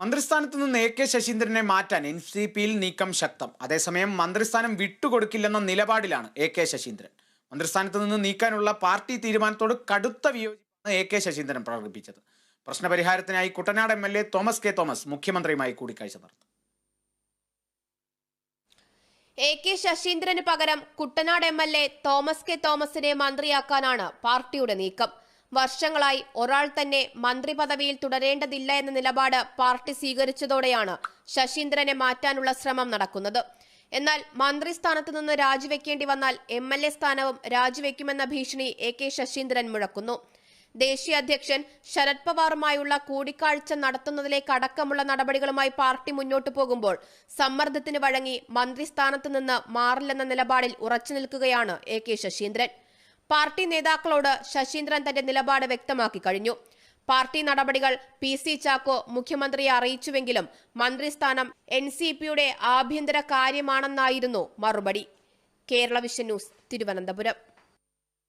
മന്ത്രിസ്ഥാനത്ത് നിന്ന് A K ശശീന്ദ്രനെ മാറ്റാൻ N C പിയിൽ നീക്കം ശക്തം. അതേസമയം മന്ത്രിസ്ഥാനം വിട്ടുകൊടുക്കില്ലെന്ന നിലപാടിലാണ് എ കെ ശശീന്ദ്രൻ. മന്ത്രിസ്ഥാനത്ത് നിന്ന് നീക്കാനുള്ള പാർട്ടി തീരുമാനത്തോട് കടുത്ത വിയോജിപ്പാണ് എ കെ ശശീന്ദ്രൻ പ്രകടിപ്പിച്ചത്. പ്രശ്നപരിഹാരത്തിനായി Kuttanad M L A Thomas K Thomas മുഖ്യമന്ത്രിയുമായി കൂടിക്കാഴ്ച നടത്തി. എ കെ ശശീന്ദ്രന് പകരം Kuttanad M L A Thomas K തോമസിനെ മന്ത്രിയാക്കാനാണ് പാർട്ടിയുടെ നീക്കം. വർഷങ്ങളായി ഒരാൾ തന്നെ മന്ത്രി പദവിയിൽ തുടരേണ്ടതില്ല എന്ന നിലപാട് പാർട്ടി സ്വീകരിച്ചതോടെയാണ് ശശീന്ദ്രനെ മാറ്റാനുള്ള ശ്രമം നടക്കുന്നത്. എന്നാൽ മന്ത്രി സ്ഥാനത്ത് നിന്ന് രാജിവെക്കേണ്ടി വന്നാൽ എം എൽ എ സ്ഥാനവും രാജിവെക്കുമെന്ന ഭീഷണി എ കെ ശശീന്ദ്രൻ മുഴക്കുന്നു. ദേശീയ അധ്യക്ഷൻ ശരത് പവാറുമായുള്ള കൂടിക്കാഴ്ച നടത്തുന്നതിലേക്കടക്കമുള്ള നടപടികളുമായി പാർട്ടി മുന്നോട്ടു പോകുമ്പോൾ സമ്മർദ്ദത്തിന് വഴങ്ങി മന്ത്രി സ്ഥാനത്ത് നിന്ന് മാറില്ലെന്ന നിലപാടിൽ ഉറച്ചു നിൽക്കുകയാണ് എ കെ ശശീന്ദ്രൻ. പാർട്ടി നേതാക്കളോട് ശശീന്ദ്രൻ തന്റെ നിലപാട് വ്യക്തമാക്കി കഴിഞ്ഞു. പാർട്ടി നടപടികൾ പി സി ചാക്കോ മുഖ്യമന്ത്രിയെ അറിയിച്ചുവെങ്കിലും മന്ത്രിസ്ഥാനം എൻ സി പിയുടെ ആഭ്യന്തര കാര്യമാണെന്നായിരുന്നു മറുപടി. Kerala vision news Thiruvananthapuram.